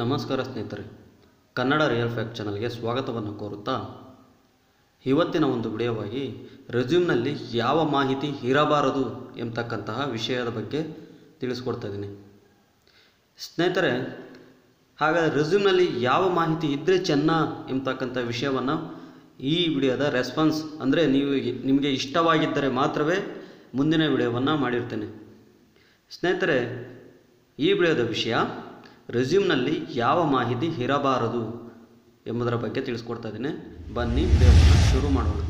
ನಮಸ್ಕಾರ ಸ್ನೇಹಿತರೆ. Kannada real fact ಚಾನಲ್ಗೆ ಸ್ವಾಗತವನ್ನು ಕೋರುತ್ತಾ, ಇವತ್ತಿನ ಒಂದು ವಿಡಿಯೋವಾಗಿ ರೆಸ್ಯೂಮ್ನಲ್ಲಿ ಯಾವ ಮಾಹಿತಿ ಇರಬಾರದು ಎಂಬತಕ್ಕಂತಹ ವಿಷಯದ ಬಗ್ಗೆ ತಿಳಿಸ್ಕೊಡ್ತಾ ಇದ್ದೀನಿ. ಸ್ನೇಹಿತರೆ, ಹಾಗಾದರೆ ರೆಸ್ಯೂಮ್ನಲ್ಲಿ ಯಾವ ಮಾಹಿತಿ ಇದ್ದರೆ ಚೆನ್ನ ಎಂಬತಕ್ಕಂಥ ವಿಷಯವನ್ನು ಈ ವಿಡಿಯೋದ ರೆಸ್ಪಾನ್ಸ್ ಅಂದರೆ ನೀವು ನಿಮಗೆ ಇಷ್ಟವಾಗಿದ್ದರೆ ಮಾತ್ರವೇ ಮುಂದಿನ ವಿಡಿಯೋವನ್ನು ಮಾಡಿರ್ತೇನೆ. ಸ್ನೇಹಿತರೆ, ಈ ವಿಡಿಯೋದ ವಿಷಯ ರೆಸ್ಯೂಮ್ನಲ್ಲಿ ಯಾವ ಮಾಹಿತಿ ಇರಬಾರದು ಎಂಬುದರ ಬಗ್ಗೆ ತಿಳಿಸ್ಕೊಡ್ತಾ ಇದ್ದೀನಿ. ಬನ್ನಿ, ವಿಡಿಯೋವನ್ನು ಶುರು ಮಾಡೋಣ.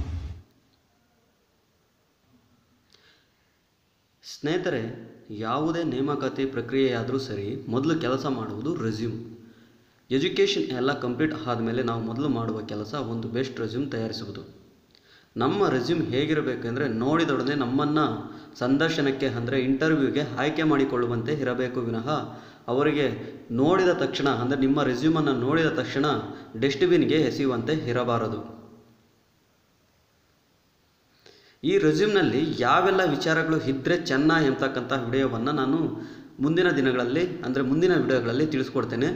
ಸ್ನೇಹಿತರೆ, ಯಾವುದೇ ನೇಮಕಾತಿ ಪ್ರಕ್ರಿಯೆಯಾದರೂ ಸರಿ ಮೊದಲು ಕೆಲಸ ಮಾಡುವುದು ರೆಸ್ಯೂಮ್. ಎಜುಕೇಷನ್ ಎಲ್ಲ ಕಂಪ್ಲೀಟ್ ಆದಮೇಲೆ ನಾವು ಮೊದಲು ಮಾಡುವ ಕೆಲಸ ಒಂದು ಬೆಸ್ಟ್ ರೆಸ್ಯೂಮ್ ತಯಾರಿಸುವುದು. ನಮ್ಮ ರೆಸ್ಯೂಮ್ ಹೇಗಿರಬೇಕೆಂದರೆ ನೋಡಿದೊಡನೆ ನಮ್ಮನ್ನು ಸಂದರ್ಶನಕ್ಕೆ ಅಂದರೆ ಇಂಟರ್ವ್ಯೂಗೆ ಆಯ್ಕೆ ಮಾಡಿಕೊಳ್ಳುವಂತೆ ಇರಬೇಕು ವಿನಃ ಅವರಿಗೆ ನೋಡಿದ ತಕ್ಷಣ, ಅಂದರೆ ನಿಮ್ಮ ರೆಸ್ಯೂಮನ್ನು ನೋಡಿದ ತಕ್ಷಣ ಡಸ್ಟ್ಬಿನ್ಗೆ ಎಸೆಯುವಂತೆ ಇರಬಾರದು. ಈ ರೆಸ್ಯೂಮ್ನಲ್ಲಿ ಯಾವೆಲ್ಲ ವಿಚಾರಗಳು ಇದ್ದರೆ ಚೆನ್ನ ಎಂಬತಕ್ಕಂಥ ವಿಡಿಯೋವನ್ನು ನಾನು ಮುಂದಿನ ದಿನಗಳಲ್ಲಿ, ಅಂದರೆ ಮುಂದಿನ ವಿಡಿಯೋಗಳಲ್ಲಿ ತಿಳಿಸ್ಕೊಡ್ತೇನೆ.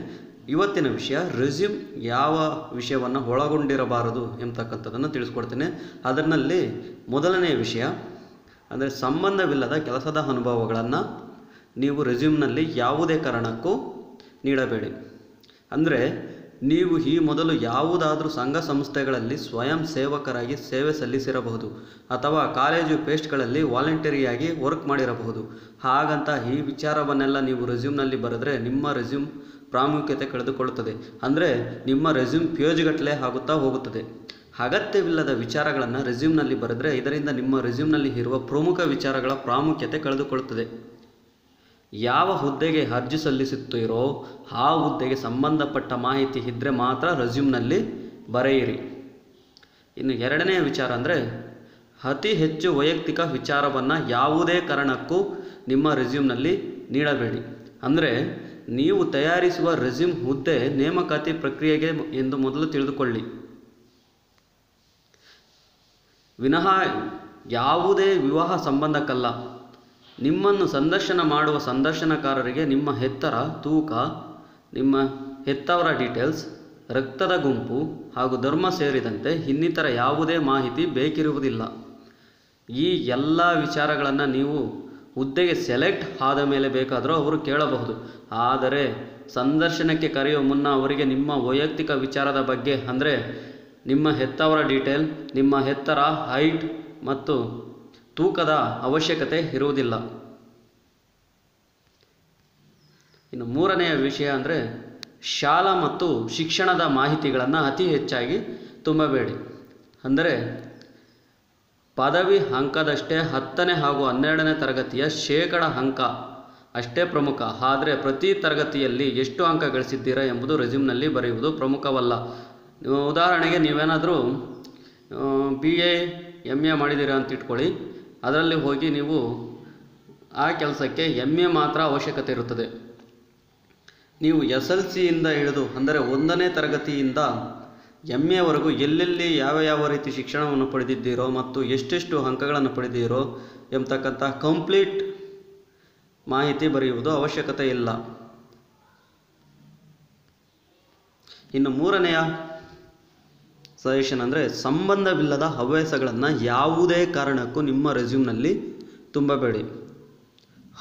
ಇವತ್ತಿನ ವಿಷಯ ರೆಸ್ಯೂಮ್ ಯಾವ ವಿಷಯವನ್ನು ಒಳಗೊಂಡಿರಬಾರದು ಎಂಬತಕ್ಕಂಥದ್ದನ್ನು ತಿಳಿಸ್ಕೊಡ್ತೇನೆ. ಅದರಲ್ಲಿ ಮೊದಲನೆಯ ವಿಷಯ, ಅಂದರೆ ಸಂಬಂಧವಿಲ್ಲದ ಕೆಲಸದ ಅನುಭವಗಳನ್ನು ನೀವು ರೆಸ್ಯೂಮ್ನಲ್ಲಿ ಯಾವುದೇ ಕಾರಣಕ್ಕೂ ನೀಡಬೇಡಿ. ಅಂದರೆ ನೀವು ಈ ಮೊದಲು ಯಾವುದಾದರೂ ಸಂಘ ಸಂಸ್ಥೆಗಳಲ್ಲಿ ಸ್ವಯಂ ಸೇವಕರಾಗಿ ಸೇವೆ ಸಲ್ಲಿಸಿರಬಹುದು ಅಥವಾ ಕಾಲೇಜು ಪೇಸ್ಟ್ಗಳಲ್ಲಿ ವಾಲಂಟರಿಯಾಗಿ ವರ್ಕ್ ಮಾಡಿರಬಹುದು. ಹಾಗಂತ ಈ ವಿಚಾರವನ್ನೆಲ್ಲ ನೀವು ರೆಸ್ಯೂಮ್ನಲ್ಲಿ ಬರೆದ್ರೆ ನಿಮ್ಮ ರೆಸ್ಯೂಮ್ ಪ್ರಾಮುಖ್ಯತೆ ಕಳೆದುಕೊಳ್ಳುತ್ತದೆ. ಅಂದರೆ ನಿಮ್ಮ ರೆಸ್ಯೂಮ್ ಪೇಜ್ಗಟ್ಟಲೆ ಆಗುತ್ತಾ ಹೋಗುತ್ತದೆ. ಅಗತ್ಯವಿಲ್ಲದ ವಿಚಾರಗಳನ್ನು ರೆಸ್ಯೂಮ್ನಲ್ಲಿ ಬರೆದ್ರೆ ಇದರಿಂದ ನಿಮ್ಮ ರೆಸ್ಯೂಮ್ನಲ್ಲಿ ಇರುವ ಪ್ರಮುಖ ವಿಚಾರಗಳ ಪ್ರಾಮುಖ್ಯತೆ ಕಳೆದುಕೊಳ್ಳುತ್ತದೆ. ಯಾವ ಹುದ್ದೆಗೆ ಅರ್ಜಿ ಸಲ್ಲಿಸುತ್ತೀರೋ ಆ ಹುದ್ದೆಗೆ ಸಂಬಂಧಪಟ್ಟ ಮಾಹಿತಿ ಇದ್ದರೆ ಮಾತ್ರ ರೆಸ್ಯೂಮ್ನಲ್ಲಿ ಬರೆಯಿರಿ. ಇನ್ನು ಎರಡನೆಯ ವಿಚಾರ ಅಂದರೆ, ಅತಿ ಹೆಚ್ಚು ವೈಯಕ್ತಿಕ ವಿಚಾರವನ್ನು ಯಾವುದೇ ಕಾರಣಕ್ಕೂ ನಿಮ್ಮ ರೆಸ್ಯೂಮ್ನಲ್ಲಿ ನೀಡಬೇಡಿ. ಅಂದರೆ, ನೀವು ತಯಾರಿಸುವ ರೆಸ್ಯೂಮ್ ಹುದ್ದೆ ನೇಮಕಾತಿ ಪ್ರಕ್ರಿಯೆಗೆ ಎಂದು ಮೊದಲು ತಿಳಿದುಕೊಳ್ಳಿ. ವಿನಃ ಯಾವುದೇ ವಿವಾಹ ಸಂಬಂಧಕ್ಕಲ್ಲ. ನಿಮ್ಮನ್ನು ಸಂದರ್ಶನ ಮಾಡುವ ಸಂದರ್ಶನಕಾರರಿಗೆ ನಿಮ್ಮ ಹೆತ್ತರ ತೂಕ, ನಿಮ್ಮ ಹೆತ್ತವರ ಡೀಟೇಲ್ಸ್ ರಕ್ತದ ಗುಂಪು ಹಾಗೂ ಧರ್ಮ ಸೇರಿದಂತೆ ಇನ್ನಿತರ ಯಾವುದೇ ಮಾಹಿತಿ ಬೇಕಿರುವುದಿಲ್ಲ. ಈ ಎಲ್ಲ ವಿಚಾರಗಳನ್ನು ನೀವು ಹುದ್ದೆಗೆ ಸೆಲೆಕ್ಟ್ ಆದ ಮೇಲೆ ಬೇಕಾದರೂ ಅವರು ಕೇಳಬಹುದು. ಆದರೆ ಸಂದರ್ಶನಕ್ಕೆ ಕರೆಯುವ ಮುನ್ನ ಅವರಿಗೆ ನಿಮ್ಮ ವೈಯಕ್ತಿಕ ವಿಚಾರದ ಬಗ್ಗೆ ಅಂದರೆ ನಿಮ್ಮ ಹೆತ್ತವರ ಡೀಟೇಲ್ ನಿಮ್ಮ ಹೆತ್ತರ ಹೈಟ್ ಮತ್ತು ತೂಕದ ಅವಶ್ಯಕತೆ ಇರುವುದಿಲ್ಲ. ಇನ್ನು ಮೂರನೆಯ ವಿಷಯ ಅಂದರೆ ಶಾಲಾ ಮತ್ತು ಶಿಕ್ಷಣದ ಮಾಹಿತಿಗಳನ್ನು ಅತಿ ಹೆಚ್ಚಾಗಿ ತುಂಬಬೇಡಿ. ಅಂದರೆ ಪದವಿ ಅಂಕದಷ್ಟೇ ಹತ್ತನೇ ಹಾಗೂ ಹನ್ನೆರಡನೇ ತರಗತಿಯ ಶೇಕಡ ಅಂಕ ಅಷ್ಟೇ ಪ್ರಮುಖ. ಆದರೆ ಪ್ರತಿ ತರಗತಿಯಲ್ಲಿ ಎಷ್ಟು ಅಂಕ ಗಳಿಸಿದ್ದೀರಾ ಎಂಬುದು ರೆಸ್ಯೂಮ್ನಲ್ಲಿ ಬರೆಯುವುದು ಪ್ರಮುಖವಲ್ಲ. ಉದಾಹರಣೆಗೆ ನೀವೇನಾದರೂ ಬಿ ಎ ಎಂ ಎ ಮಾಡಿದ್ದೀರಾ ಅಂತ ಇಟ್ಕೊಳ್ಳಿ. ಅದರಲ್ಲಿ ಹೋಗಿ ನೀವು ಆ ಕೆಲಸಕ್ಕೆ ಎಂ ಎ ಮಾತ್ರ ಅವಶ್ಯಕತೆ ಇರುತ್ತದೆ. ನೀವು ಎಸ್ ಎಲ್ ಸಿಯಿಂದ ಹಿಡಿದು, ಅಂದರೆ ಒಂದನೇ ತರಗತಿಯಿಂದ ಎಂ ಎವರೆಗೂ ಎಲ್ಲೆಲ್ಲಿ ಯಾವ ಯಾವ ರೀತಿ ಶಿಕ್ಷಣವನ್ನು ಪಡೆದಿದ್ದೀರೋ ಮತ್ತು ಎಷ್ಟೆಷ್ಟು ಅಂಕಗಳನ್ನು ಪಡೆದಿರೋ ಎಂಬತಕ್ಕಂಥ ಕಂಪ್ಲೀಟ್ ಮಾಹಿತಿ ಬರೆಯುವುದು ಅವಶ್ಯಕತೆ ಇಲ್ಲ. ಇನ್ನು ಮೂರನೆಯ ಸಜೆಷನ್ ಅಂದರೆ ಸಂಬಂಧವಿಲ್ಲದ ಹವ್ಯಾಸಗಳನ್ನು ಯಾವುದೇ ಕಾರಣಕ್ಕೂ ನಿಮ್ಮ ರೆಸ್ಯೂಮ್ನಲ್ಲಿ ತುಂಬಬೇಡಿ.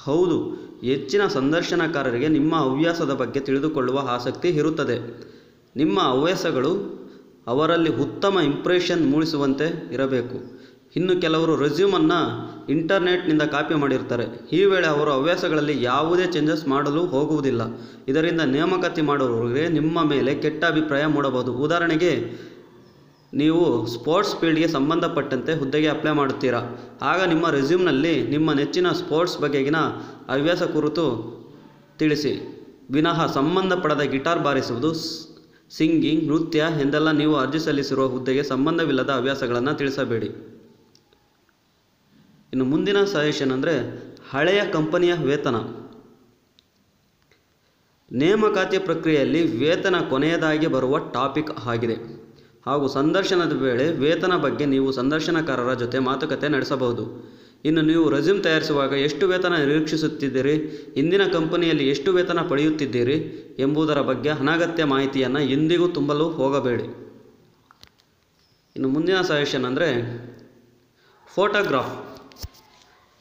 ಹೌದು, ಹೆಚ್ಚಿನ ಸಂದರ್ಶನಕಾರರಿಗೆ ನಿಮ್ಮ ಹವ್ಯಾಸದ ಬಗ್ಗೆ ತಿಳಿದುಕೊಳ್ಳುವ ಆಸಕ್ತಿ ಇರುತ್ತದೆ. ನಿಮ್ಮ ಹವ್ಯಾಸಗಳು ಅವರಲ್ಲಿ ಉತ್ತಮ ಇಂಪ್ರೆಷನ್ ಮೂಡಿಸುವಂತೆ ಇರಬೇಕು. ಇನ್ನು ಕೆಲವರು ರೆಸ್ಯೂಮನ್ನು ಇಂಟರ್ನೆಟ್ನಿಂದ ಕಾಪಿ ಮಾಡಿರ್ತಾರೆ. ಈ ವೇಳೆ ಅವರು ಹವ್ಯಾಸಗಳಲ್ಲಿ ಯಾವುದೇ ಚೇಂಜಸ್ ಮಾಡಲು ಹೋಗುವುದಿಲ್ಲ. ಇದರಿಂದ ನೇಮಕಾತಿ ಮಾಡುವವರಿಗೆ ನಿಮ್ಮ ಮೇಲೆ ಕೆಟ್ಟ ಅಭಿಪ್ರಾಯ ಮೂಡಬಹುದು. ಉದಾಹರಣೆಗೆ ನೀವು ಸ್ಪೋರ್ಟ್ಸ್ ಫೀಲ್ಡ್ಗೆ ಸಂಬಂಧಪಟ್ಟಂತೆ ಹುದ್ದೆಗೆ ಅಪ್ಲೈ ಮಾಡುತ್ತೀರಾ? ಆಗ ನಿಮ್ಮ ರೆಸ್ಯೂಮ್ನಲ್ಲಿ ನಿಮ್ಮ ನೆಚ್ಚಿನ ಸ್ಪೋರ್ಟ್ಸ್ ಬಗೆಗಿನ ಹವ್ಯಾಸ ಕುರಿತು ತಿಳಿಸಿ. ವಿನಃ ಸಂಬಂಧಪಡದ ಗಿಟಾರ್ ಬಾರಿಸುವುದು ಸಿಂಗಿಂಗ್ ನೃತ್ಯ ಎಂದೆಲ್ಲ ನೀವು ಅರ್ಜಿ ಸಲ್ಲಿಸಿರುವ ಹುದ್ದೆಗೆ ಸಂಬಂಧವಿಲ್ಲದ ಹವ್ಯಾಸಗಳನ್ನು ತಿಳಿಸಬೇಡಿ. ಇನ್ನು ಮುಂದಿನ ಸಜೆಷನ್ ಅಂದರೆ ಹಳೆಯ ಕಂಪನಿಯ ವೇತನ. ನೇಮಕಾತಿ ಪ್ರಕ್ರಿಯೆಯಲ್ಲಿ ವೇತನ ಕೊನೆಯದಾಗಿ ಬರುವ ಟಾಪಿಕ್ ಆಗಿದೆ. ಹಾಗೂ ಸಂದರ್ಶನದ ವೇಳೆ ವೇತನ ಬಗ್ಗೆ ನೀವು ಸಂದರ್ಶನಕಾರರ ಜೊತೆ ಮಾತುಕತೆ ನಡೆಸಬಹುದು. ಇನ್ನು ನೀವು ರೆಸ್ಯೂಮ್ ತಯಾರಿಸುವಾಗ ಎಷ್ಟು ವೇತನ ನಿರೀಕ್ಷಿಸುತ್ತಿದ್ದೀರಿ, ಇಂದಿನ ಕಂಪನಿಯಲ್ಲಿ ಎಷ್ಟು ವೇತನ ಪಡೆಯುತ್ತಿದ್ದೀರಿ ಎಂಬುದರ ಬಗ್ಗೆ ಅನಗತ್ಯ ಮಾಹಿತಿಯನ್ನು ಎಂದಿಗೂ ತುಂಬಲು ಹೋಗಬೇಡಿ. ಇನ್ನು ಮುಂದಿನ ಸಜೆಷನ್ ಅಂದರೆ ಫೋಟೋಗ್ರಾಫ್.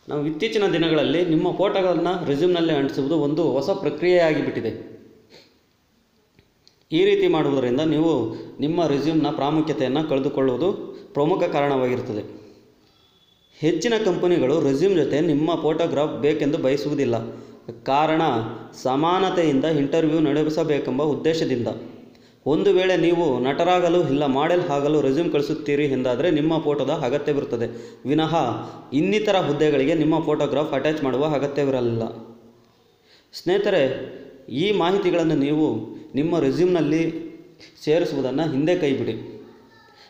ನಾವು ಇತ್ತೀಚಿನ ದಿನಗಳಲ್ಲಿ ನಿಮ್ಮ ಫೋಟೋಗಳನ್ನು ರೆಸ್ಯೂಮ್ನಲ್ಲಿ ಅಂಟಿಸುವುದು ಒಂದು ಹೊಸ ಪ್ರಕ್ರಿಯೆಯಾಗಿಬಿಟ್ಟಿದೆ. ಈ ರೀತಿ ಮಾಡುವುದರಿಂದ ನೀವು ನಿಮ್ಮ ರೆಸ್ಯೂಮ್ನ ಪ್ರಾಮುಖ್ಯತೆಯನ್ನು ಕಳೆದುಕೊಳ್ಳುವುದು ಪ್ರಮುಖ ಕಾರಣವಾಗಿರುತ್ತದೆ. ಹೆಚ್ಚಿನ ಕಂಪನಿಗಳು ರೆಸ್ಯೂಮ್ ಜೊತೆ ನಿಮ್ಮ ಫೋಟೋಗ್ರಾಫ್ ಬೇಕೆಂದು ಬಯಸುವುದಿಲ್ಲ. ಕಾರಣ, ಸಮಾನತೆಯಿಂದ ಇಂಟರ್ವ್ಯೂ ನಡೆಸಬೇಕೆಂಬ ಉದ್ದೇಶದಿಂದ. ಒಂದು ವೇಳೆ ನೀವು ನಟರಾಗಲು ಇಲ್ಲ ಮಾಡೆಲ್ ಆಗಲು ರೆಸ್ಯೂಮ್ ಕಳಿಸುತ್ತೀರಿ ಎಂದಾದರೆ ನಿಮ್ಮ ಫೋಟೋದ ಅಗತ್ಯವಿರುತ್ತದೆ. ವಿನಃ ಇನ್ನಿತರ ಹುದ್ದೆಗಳಿಗೆ ನಿಮ್ಮ ಫೋಟೋಗ್ರಾಫ್ ಅಟ್ಯಾಚ್ ಮಾಡುವ ಅಗತ್ಯವಿರಲಿಲ್ಲ. ಸ್ನೇಹಿತರೆ, ಈ ಮಾಹಿತಿಗಳನ್ನು ನೀವು ನಿಮ್ಮ ರೆಸ್ಯೂಮ್ನಲ್ಲಿ ಸೇರಿಸುವುದನ್ನು ಹಿಂದೆ ಕೈಬಿಡಿ.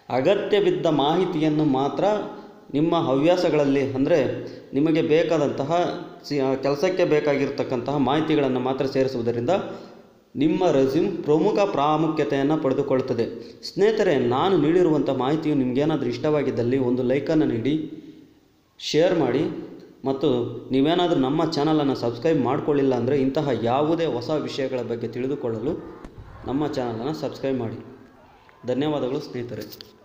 ಅಗತ್ಯವಿದ್ದ ಮಾಹಿತಿಯನ್ನು ಮಾತ್ರ ನಿಮ್ಮ ಹವ್ಯಾಸಗಳಲ್ಲಿ, ಅಂದರೆ ನಿಮಗೆ ಬೇಕಾದಂತಹ ಕೆಲಸಕ್ಕೆ ಬೇಕಾಗಿರ್ತಕ್ಕಂತಹ ಮಾಹಿತಿಗಳನ್ನು ಮಾತ್ರ ಸೇರಿಸುವುದರಿಂದ ನಿಮ್ಮ ರೆಸ್ಯೂಮ್ ಪ್ರಮುಖ ಪ್ರಾಮುಖ್ಯತೆಯನ್ನು ಪಡೆದುಕೊಳ್ಳುತ್ತದೆ. ಸ್ನೇಹಿತರೆ, ನಾನು ನೀಡಿರುವಂಥ ಮಾಹಿತಿಯು ನಿಮಗೇನಾದರೂ ಇಷ್ಟವಾಗಿದ್ದಲ್ಲಿ ಒಂದು ಲೈಕನ್ನು ನೀಡಿ, ಶೇರ್ ಮಾಡಿ. ಮತ್ತು ನೀವೇನಾದರೂ ನಮ್ಮ ಚಾನಲನ್ನು ಸಬ್ಸ್ಕ್ರೈಬ್ ಮಾಡಿಕೊಳ್ಳಿಲ್ಲ ಅಂದರೆ ಇಂತಹ ಯಾವುದೇ ಹೊಸ ವಿಷಯಗಳ ಬಗ್ಗೆ ತಿಳಿದುಕೊಳ್ಳಲು ನಮ್ಮ ಚಾನಲನ್ನು ಸಬ್ಸ್ಕ್ರೈಬ್ ಮಾಡಿ. ಧನ್ಯವಾದಗಳು ಸ್ನೇಹಿತರೆ.